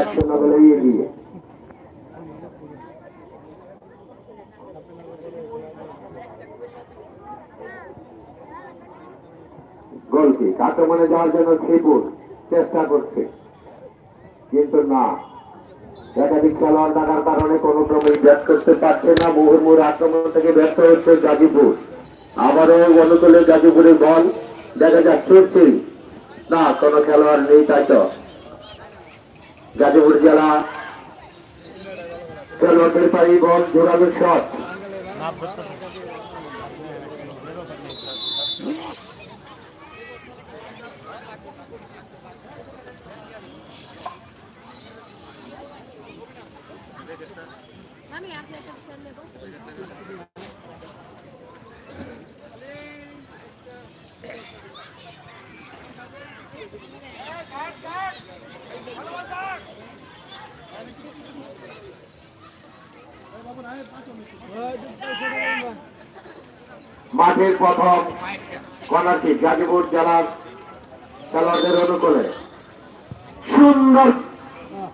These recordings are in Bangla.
এক শূন্য গোলে এগিয়ে গোলকি যাওয়ার জন্য শ্রীপুর চেষ্টা করছে। কিন্তু না। একাধিক খেলোয়াড় থাকার কারণে কোনো ক্রমে ব্যাট করতে পারছে না। মুহুর্মুর আক্রমণ থেকে ব্যর্থ হচ্ছে গাজীপুর। আবারও অনুকূলে গাজীপুরের বল। দেখা যাক ছুটছে না, কোনো খেলোয়াড় নেই তাই তো। গাজীপুর জেলা খেলোয়াড়দের পাই বল জোরালো শট। আমি নেব মাঠের প্রথম কর্নারটি গাজীপুর জেলার খেলোয়াড়দের অনুকূলে সুন্দর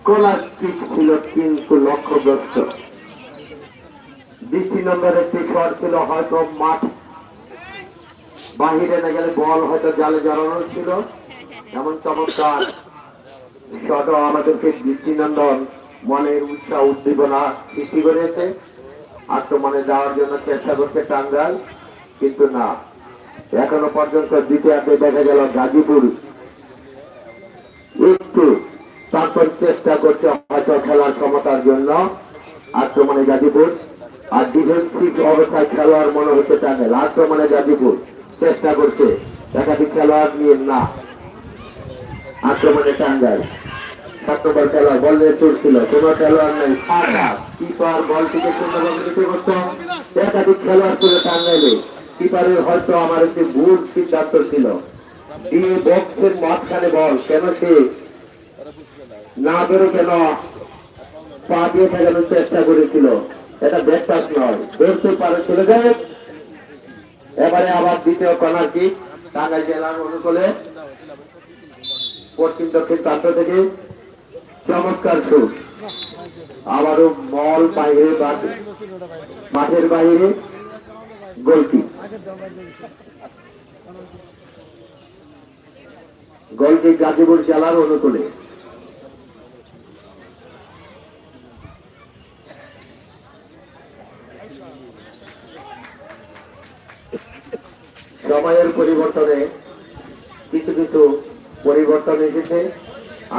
কর্নার কিক ছিল কিন্তু লক্ষ্যগ্রস্ত দৃষ্টি নম্বর একটি শট ছিল, হয়তো মাঠ বাহিরে না গেলে বল হয়তো জালে জড়ানো ছিল। এমন চমৎকার শটও আমাদেরকে দৃষ্টিনন্দন মনের উৎসাহ উদ্দীপনা সৃষ্টি করেছে। আক্রমণে যাওয়ার জন্য চেষ্টা করছে টাঙ্গাল কিন্তু না। এখনও পর্যন্ত দ্বিতীয়ার্ধে দেখা গেল গাজীপুর। একটু তারপর চেষ্টা করছে হয়তো খেলার ক্ষমতার জন্য আক্রমণে গাজীপুর। আর ডিফেন্সিভ অবস্থায় খেলোয়াড় মনে হচ্ছে টাঙ্গাইল। আক্রমণে গাজীপুর চেষ্টা করছে। একাধিক খেলোয়াড় নিয়ে না। আক্রমণে টাঙ্গাইল। সাত নম্বর খেলোয়াড় বল নিয়ে তুলছিল কোন খেলোয়াড় নেই। ফাঁকা কিপার বলটিকে সুন্দরভাবে করতো। একাধিক খেলোয়াড় ছিল টাঙ্গাইলে কিপারের হয়তো আমার একটি ভুল সিদ্ধান্ত ছিল। দিয়ে বক্সের মাঝখানে বল কেন সে না বেরো কেন পা দিয়ে ঠেকানোর চেষ্টা করেছিল? এটা ব্যাকটাস নয় ধরতে পারে চলে যায়। এবারে আবার দ্বিতীয় কর্নার কিক টাঙ্গাইল জেলার অনুকূলে পশ্চিম দক্ষিণ প্রান্ত থেকে চমৎকার শুট আবারও মল বাইরে মাঠের বাইরে। গোলটি গোলকি গাজীপুর জেলার অনুকূলে। সময়ের পরিবর্তনে কিছু কিছু পরিবর্তন এসেছে।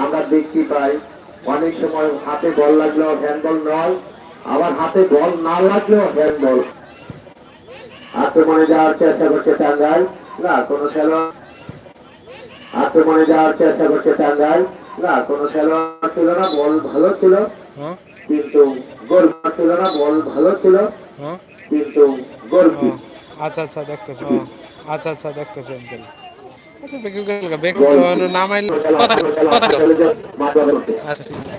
আমরা দেখতে পাই অনেক সময় হাতে বল লাগলেও হ্যান্ডবল নয় আবার হাতে বল না লাগলেও হ্যান্ডবল আক্রমণে যাওয়ার চেষ্টা করছে টাঙ্গাইল। না কোনো খেলোয়াড় আক্রমণে যাওয়ার চেষ্টা করছে টাঙ্গাইল। না কোনো খেলোয়াড় ছিল না বল ভালো ছিল। হ্যাঁ। কিন্তু গোল ছিল না বল ভালো ছিল। হ্যাঁ। কিন্তু গোল আচ্ছা আচ্ছা দেখতেছি আচ্ছা আচ্ছা দেখতেছি আঙ্কেল আচ্ছা বেকু গেল বেকু নাম আইল কথা কথা আচ্ছা ঠিক আছে।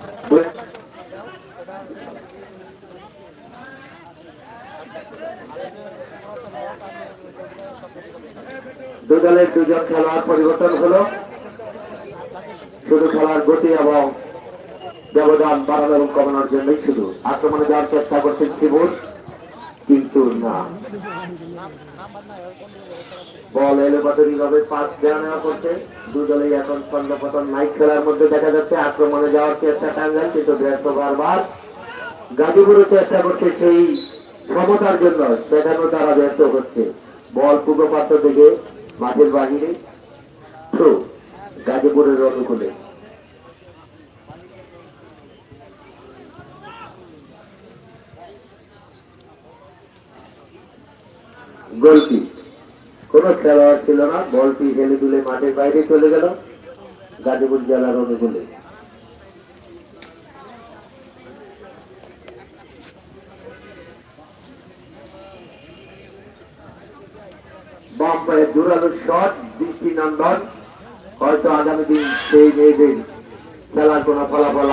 দুদলের দুজন খেলোয়াড় পরিবর্তন হলো। শুধু খেলার গতি এবং ব্যবধান বাড়ানো এবং কমানোর জন্যই শুধু। আক্রমণে যাওয়ার চেষ্টা করছে শিবুর কিন্তু না। বল এলো বাদুরি ভাবে দেওয়া নেওয়া করছে। দুদলেই এখন খেলার মধ্যে দেখা যাচ্ছে। আক্রমণে যাওয়ার চেষ্টা টাঙ্গাল কিন্তু ব্যর্থ বারবার। গাজীপুরও চেষ্টা করছে সেই ক্ষমতার জন্য, সেখানেও তারা ব্যর্থ হচ্ছে। বল পূর্ব থেকে মাঠের বাহিরে গাজীপুরের অনুকূলে। গোলকি। কোন খেলোয়াড় ছিল না, বলটি হেলে দুলে মাঠের বাইরে চলে গেল গাজীপুর জেলার অনুকূলে। আগামী দিন সেই মেয়েদের ফলাফল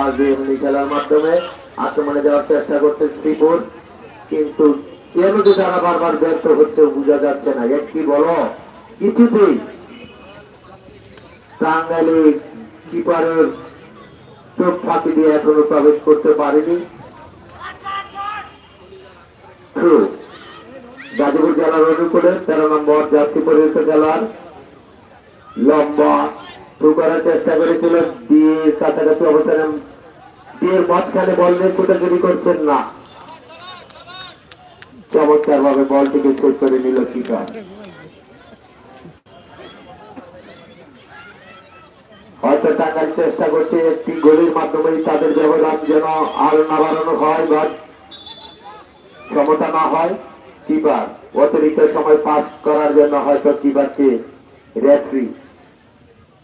খেলার মাধ্যমে। আক্রমণে যাওয়ার চেষ্টা শ্রীপুর। কিন্তু কেন যে তারা বারবার ব্যর্থ হচ্ছে, বোঝা যাচ্ছে না। একটি বলো? কিছুতেই টাঙ্গাইলে কিপারের চোখ ফাঁকি দিয়ে এখনও প্রবেশ করতে পারেনি। গাজীপুর জেলার অনুকূলে তেরো নম্বর পরিহিত জেলার লম্বা থ্রু করার চেষ্টা করেছিল দিয়ে কাছাকাছি অবস্থানে, দিয়ে মাঝখানে বল নিয়ে ছুটাছুটি করছেন না। চমৎকার ভাবে বলটিকে শেষ করে নিল কিপার হয়তো টাকার চেষ্টা করছে একটি গোলের মাধ্যমে তাদের ব্যবধান যেন আরও না বাড়ানো হয় বা সমতা না হয়। কিপার অতিরিক্ত সময় পাস করার জন্য হয়তো কিপারকে রেফারি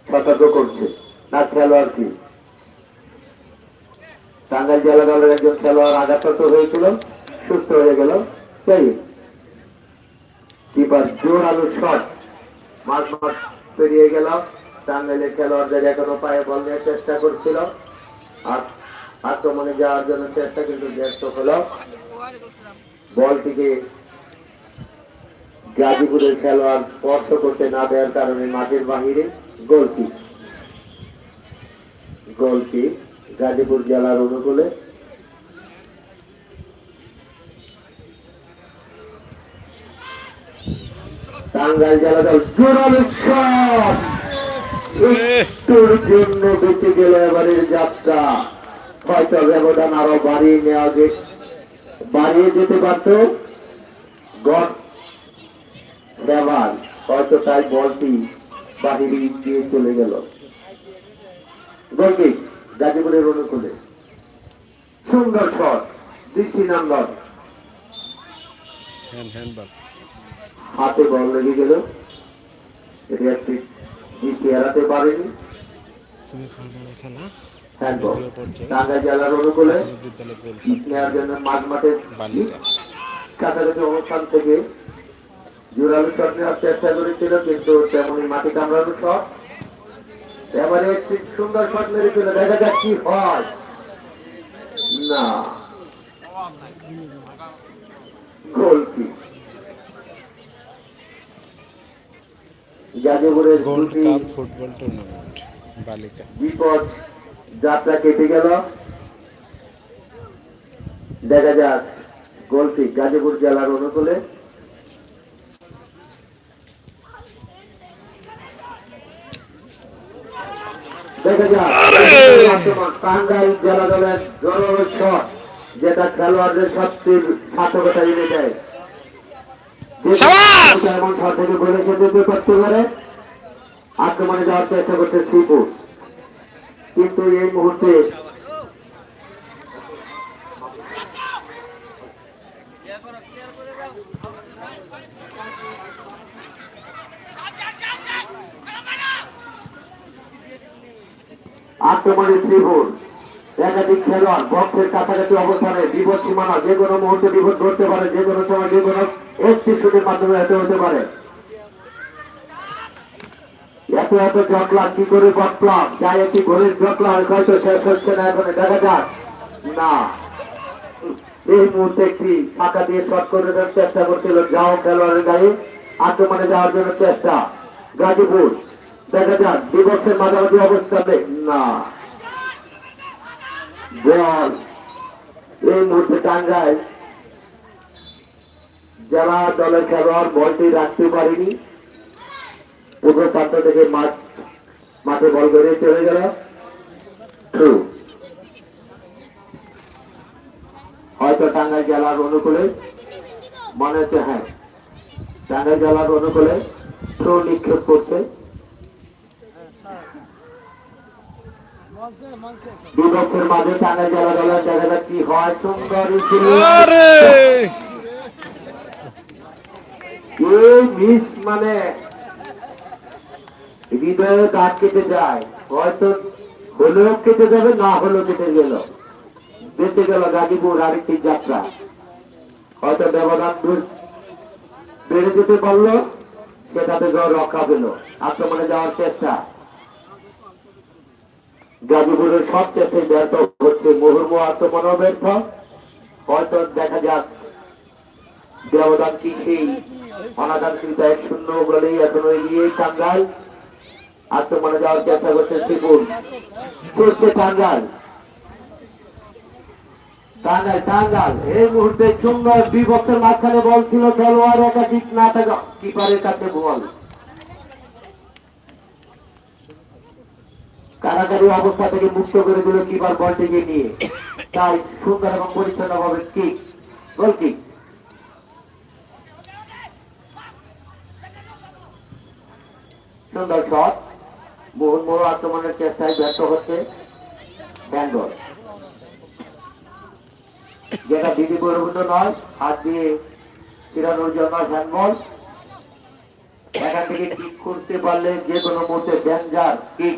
সতর্ক করছে। না খেলোয়াড় কি টাঙ্গাইল জেলা দলের একজন খেলোয়াড় আঘাতপ্রাপ্ত হয়েছিল, সুস্থ হয়ে গেল। তাই কিপার জোর আলু শট। মাঝ মাঠ পেরিয়ে গেল। টাঙ্গাইলের খেলোয়াড়দের এখনও পায়ে বল নেওয়ার চেষ্টা করছিল। আক্রমণে যাওয়ার জন্য চেষ্টা কিন্তু ব্যর্থ হলো। বলটিকে গাজীপুরের খেলোয়াড় স্পর্শ করতে না দেওয়ার কারণে মাঠের বাহিরে গোলটি। গোলটি গাজীপুর জেলার অনুকূলে টাঙ্গাইল জেলা দল জোরালো একটুর জন্য বেঁচে গেল এবারের যাত্রা। হয়তো ব্যবধান আরও বাড়িয়ে নেওয়া যে বাড়িয়ে যেতে পারত। ব্যবহার হয়তো তাই বলটি বাহিরে দিয়ে চলে গেল। গোলকিক গাজীপুরের অনুকূলে। সুন্দর শট হ্যান্ড বল হাতে বল লেগে গেল। এড়াতে পারেনি। খেলা টাঙ্গাইল জেলার অনুকূলে নেওয়ার জন্য মাঝ মাঠে কাছাকাছি অবস্থান থেকে জোরালো শট নেওয়ার চেষ্টা করেছিল কিন্তু তেমনই মাটি কামড়ানো শট। এবারে একটি সুন্দর শট মেরেছিল। দেখা যাক কি হয়। না। গোল কি গোল্ড কাপ ফুটবল টুর্নামেন্ট বালিকা। বিপদ যাত্রা কেটে গেল। দেখা যাক গোলটি গাজীপুর জেলার অনুকূলে। দেখা যাক টাঙ্গাইল জেলা দলের জোরালো শট যেটা খেলোয়াড়দের সবচেয়ে সার্থকতা এনে দেয়। পারে আক্রমণে যাওয়ার চেষ্টা করছে শ্রীপুর কিন্তু এই মুহূর্তে আক্রমণে শ্রীপুর একাধিক খেলোয়াড় বক্সের কাছাকাছি অবস্থানে বিপদ সীমানা যে কোনো মুহূর্তে বিপদ ঘটতে পারে, যে কোনো সময় যে কোনো একটি শুটের মাধ্যমে এত হতে পারে। এত এত জটলা, কি করে বটলাম যাই একটি ঘরের জটলা, হয়তো শেষ হচ্ছে না এখন দেখা যাক। না। এই মুহূর্তে একটি ফাঁকা দিয়ে শট করে দেওয়ার চেষ্টা করছিল যাও খেলোয়াড়ের গায়ে। আক্রমণে যাওয়ার জন্য চেষ্টা। গাজীপুর, দেখা যাক বিপক্ষের মাঝামাঝি অবস্থানে না। বল এই মুহূর্তে টাঙ্গায় যারা দলের খেলোয়াড় বলটি রাখতে পারেনি। পূর্ব প্রান্ত থেকে মাঠ, মাঠে বল বেরিয়ে চলে গেল। হয়তো টাঙ্গাইল জেলার অনুকূলে, মনে হচ্ছে হ্যাঁ টাঙ্গাইল জেলার অনুকূলে থ্রো নিক্ষেপ করছে। বিপক্ষের মাঝে টাঙ্গাইল জেলা দলের দেখা যাক কি হয়। সুন্দর এই মিস মানে হৃদয়ে দাঁত কেটে যায়। হয়তো হলেও কেটে যাবে না হলেও কেটে গেল। বেঁচে গেল গাজীপুর আরেকটি যাত্রা। হয়তো ব্যবধান বেড়ে যেতে পারল সেটাতে জ্বর রক্ষা পেল। আক্রমণে যাওয়ার চেষ্টা। গাজীপুরের সব চেষ্টায় ব্যর্থ হচ্ছে মুহুর্মু আক্রমণও ব্যর্থ হয়তো দেখা যাক ব্যবধান কি সেই অনাকাঙ্ক্ষিত এক শূন্য বলেই এখনও এগিয়ে টাঙ্গাল আক্রমণে যাওয়ার চেষ্টা করছে শ্রীপুর করছে টাঙ্গাল টাঙ্গাল টাঙ্গাল এই মুহূর্তে সুন্দর বিভক্তের মাঝখানে বল ছিল খেলোয়াড় একাধিক না থাকা কিপারের কাছে বল। কারাগারি অবস্থা থেকে মুক্ত করে দিল কিপার বলটিকে নিয়ে। তাই সুন্দর এবং পরিচ্ছন্ন ভাবে কিক গোল কিক সুন্দর শট। মোহন মোড় আক্রমণের চেষ্টায় ব্যর্থ হচ্ছে ব্যাঙ্গল যেটা বিধি পরিবর্তন নয়, হাত দিয়ে ফিরানোর জন্য হ্যান্ডবল। এখান থেকে কিক করতে পারলে যে কোনো মুহূর্তে ডেঞ্জার কিক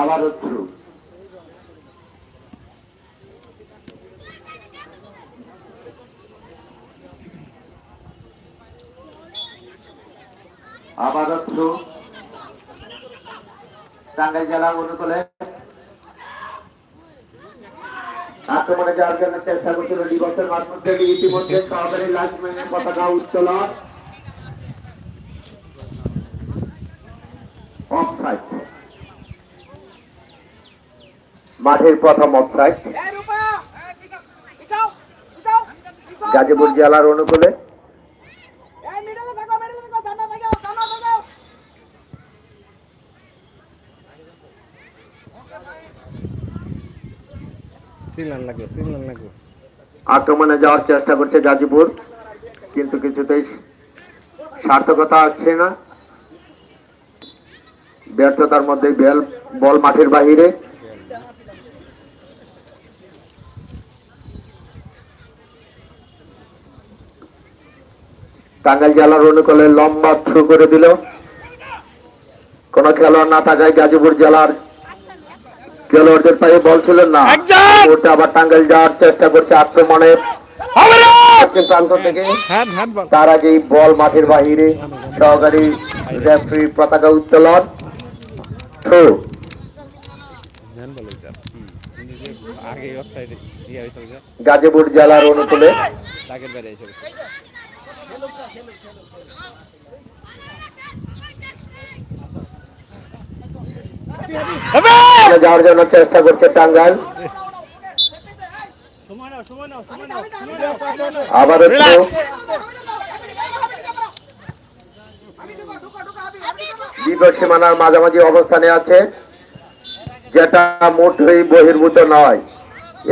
আবারও থ্রু আবারও থ্রু টাঙ্গাইল জেলা অনুকূলে। আক্রমণে যাওয়ার জন্য চেষ্টা করছিল দিবসের মাঠ মধ্যে ইতিমধ্যে সহকারী লাইসম্যানের পতাকা উত্তোলন অফসাইড মাঠের প্রথম অফসাইড গাজীপুর জেলার অনুকূলে। আক্রমণে যাওয়ার চেষ্টা করছে গাজীপুর কিন্তু কিছুতেই সার্থকতা আছে না। ব্যর্থতার মধ্যে বল মাঠের বাহিরে। টাঙ্গাইল জেলার অনুকূলে লম্বা থ্রু করে দিল। কোন খেলোয়াড় না থাকায় গাজীপুর জেলার খেলোয়াড়দের পায়ে বল ছিলেন না। ওটা আবার টাঙ্গাইল যাওয়ার চেষ্টা করছে আক্রমণে প্রান্ত থেকে হ্যান্ড হ্যান্ড বল। তার আগেই বল মাঠের বাহিরে সহকারী রেফারি পতাকা উত্তোলন। থ্রু। গাজীপুর জেলার অনুকূলে যাওয়ার জন্য চেষ্টা করছে টাঙ্গাইল। আবার বিপদ সীমানার মাঝামাঝি অবস্থানে আছে। যেটা মোটেই বহির্ভূত নয়।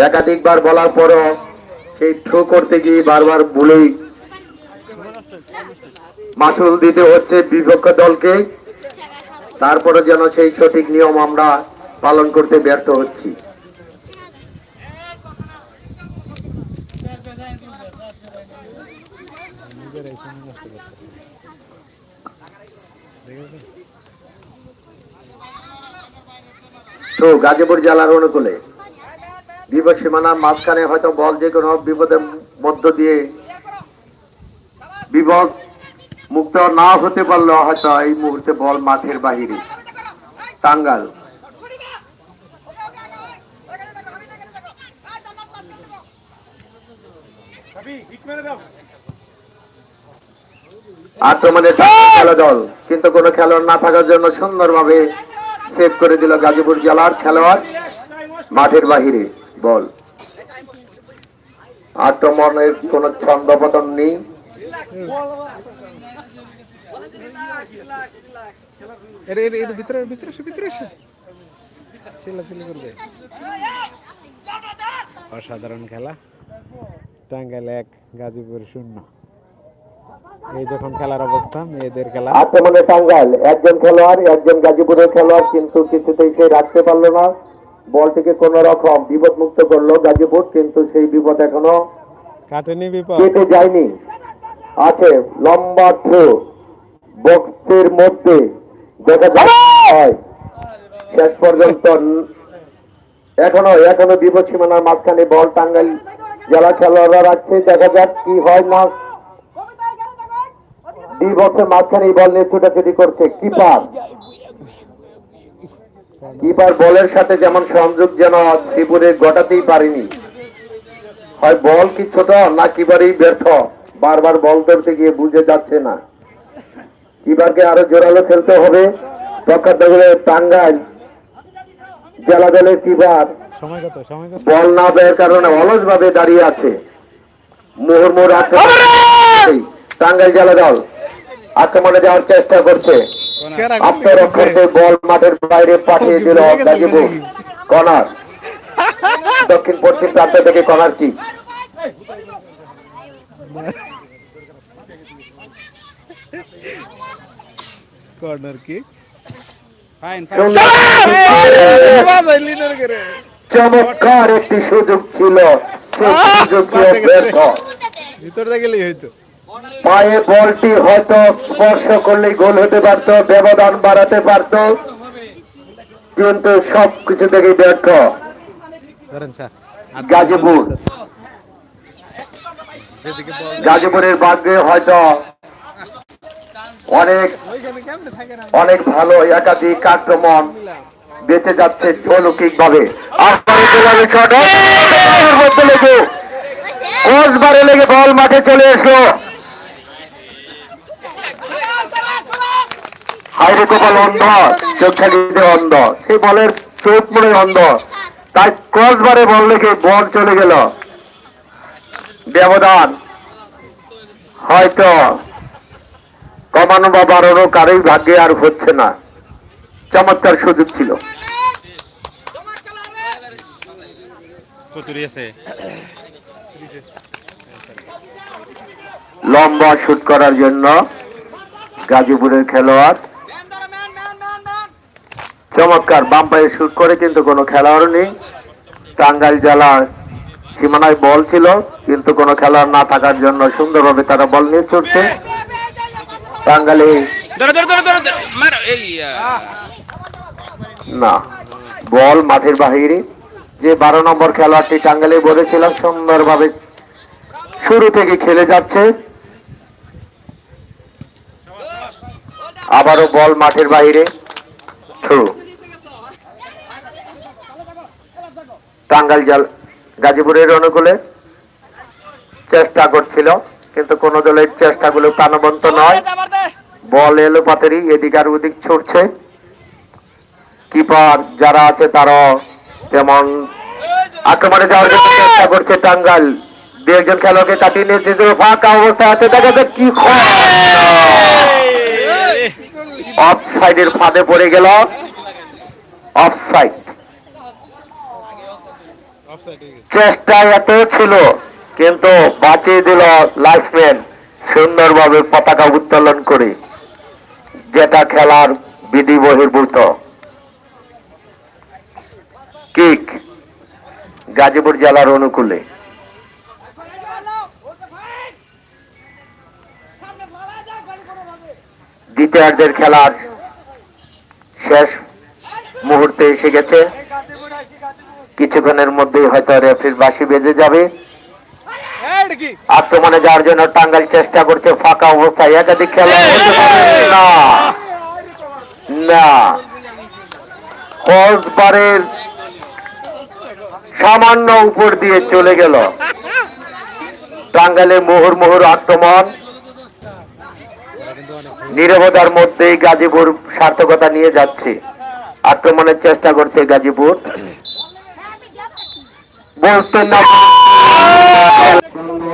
একাধিকবার বলার পরও সেই থ্রু করতে গিয়ে বারবার ভুলেই মাসুল দিতে হচ্ছে বিপক্ষ দলকে। তারপরে যেন সেই সঠিক নিয়ম আমরা পালন করতে ব্যর্থ হচ্ছি। তো গাজীপুর জেলার অনুকূলে বিপদ সীমানার মাঝখানে হয়তো বল যে কোনো বিপদের মধ্য দিয়ে বিপদ মুক্ত না হতে পারলেও হয়তো এই মুহূর্তে বল মাঠের বাহিরে। টাঙ্গাল আক্রমণে খেলা দল। কিন্তু কোনো খেলোয়াড় না থাকার জন্য সুন্দরভাবে সেভ করে দিল গাজীপুর জেলার খেলোয়াড় মাঠের বাহিরে বল। আক্রমণের কোন ছন্দপতন নেই। এটা এটা এটা ভিতরে ভিতরে এসো ভিতরে এসো। চিল্লাচিল্লি করবে। অসাধারণ খেলা। টাঙ্গাইল এক গাজীপুর শূন্য। এই যখন খেলার অবস্থা মেয়েদের খেলা। আক্রমণে টাঙ্গাইল। একজন খেলোয়াড় একজন গাজীপুরের খেলোয়াড় কিন্তু কিছুতেই সে রাখতে পারল না। বলটিকে কোন রকম বিপদ মুক্ত করল গাজীপুর কিন্তু সেই বিপদ এখনও কাটেনি বিপদ। কেটে যায়নি। আছে লম্বা থ্রো বক্সের মধ্যে দেখা যায়। শেষ পর্যন্ত এখনও এখনও বিপদ সীমানার মাঝখানে বল টাঙ্গাইল জেলা খেলোয়াড়রা রাখছে। দেখা যাক কি হয় না। বিপক্ষের মাঝখানে এই বল নিয়ে ছুটাছুটি করছে কিপার। কিপার বলের সাথে যেমন সংযোগ যেন ত্রিপুরে ঘটাতেই পারিনি। হয় বল কি ছোট না কিপারই ব্যর্থ? বারবার বল ধরতে গিয়ে বুঝে যাচ্ছে না। কিপারকে আরও জোরালো খেলতে হবে। প্রখ্যাত টাঙ্গাইল জেলা দলের কত বল না দেওয়ার কারণে অলস ভাবে দাঁড়িয়ে আছে। মুহুর্মুর আক্রমণ টাঙ্গাইল জেলা দল আক্রমণে যাওয়ার চেষ্টা করছে। আত্মরক্ষার্থে বল মাঠের বাইরে পাঠিয়ে দিল গাজীপুর কর্নার দক্ষিণ পশ্চিম প্রান্ত থেকে কর্নার কি? কর্নার কি ফাইন চমৎকার একটি সুযোগ ছিল। ব্যর্থ গেলেই হয়তো। পায়ে বলটি হয়তো স্পর্শ করলেই গোল হতে পারত ব্যবধান বাড়াতে পারত। কিন্তু সব কিছু থেকে ব্যর্থ গাজীপুর। গাজীপুরের ভাগ্যে হয়তো অনেক অনেক ভালো একাধিক আক্রমণ বেঁচে যাচ্ছে অলৌকিক ভাবে লেগে। বল মাঠে চলে এসো হাইরে কপাল অন্ধ চোখ অন্ধ সেই বলের চোখ মনে অন্ধ তাই ক্রস বারে বল লেগে বল চলে গেল। ব্যবধান। হয়তো কমানো বা বাড়ানো কারোই ভাগ্যে আর হচ্ছে না। চমৎকার সুযোগ ছিল। লম্বা শুট করার জন্য গাজীপুরের খেলোয়াড়। চমৎকার বাম পায়ে শুট করে কিন্তু কোনো খেলোয়াড় নেই। টাঙ্গাইল জেলার সীমানায় বল ছিল কিন্তু কোনো খেলোয়াড় না থাকার জন্য সুন্দরভাবে তারা বল নিয়ে ছুটছে এই না বল মাঠের বাহিরে। যে বারো নম্বর খেলোয়াড়টি টাঙ্গালে বলেছিলাম সুন্দরভাবে শুরু থেকে খেলে যাচ্ছে। আবারও বল মাঠের বাইরে থ্রু টাঙ্গাইল জল গাজীপুরের অনুকূলে চেষ্টা করছিল। কিন্তু কোন দলের চেষ্টাগুলো প্রাণবন্ত নয়। বল এলো পাতেরই এদিক আর ওদিক ছুটছে। কিপার যারা আছে তারাও তেমন আক্রমণে যাওয়ার জন্য চেষ্টা করছে টাঙ্গাইল। দু একজন খেলোয়াড়কে কাটিয়ে নিয়েছে যে ফাঁকা অবস্থা আছে দেখা যাক কি অফ সাইডের ফাঁদে পড়ে গেল। অফ সাইড অফসাইড চেষ্টা এত ছিল। কিন্তু বাঁচিয়ে দিল লাইফম্যান সুন্দরভাবে পতাকা উত্তোলন করে, যেটা খেলার বিধি বহির্ভূত। কিক, গাজীপুর জেলার অনুকূলে। দ্বিতীয়ার্ধের খেলার শেষ মুহূর্তে এসে গেছে। কিছুক্ষণের মধ্যেই হয়তো রেফির বাসি বেজে যাবে। আক্রমণে যাওয়ার জন্য টাঙ্গাইল চেষ্টা করছে ফাঁকা অবস্থায়। একাধিক খেলা না। সামান্য উপর দিয়ে চলে গেল। টাঙ্গাইলের মোহর মোহর আক্রমণ। নিরবতার মধ্যেই গাজীপুর সার্থকতা নিয়ে যাচ্ছে। আক্রমণের চেষ্টা করছে গাজীপুর। বলতে না ¡Gol!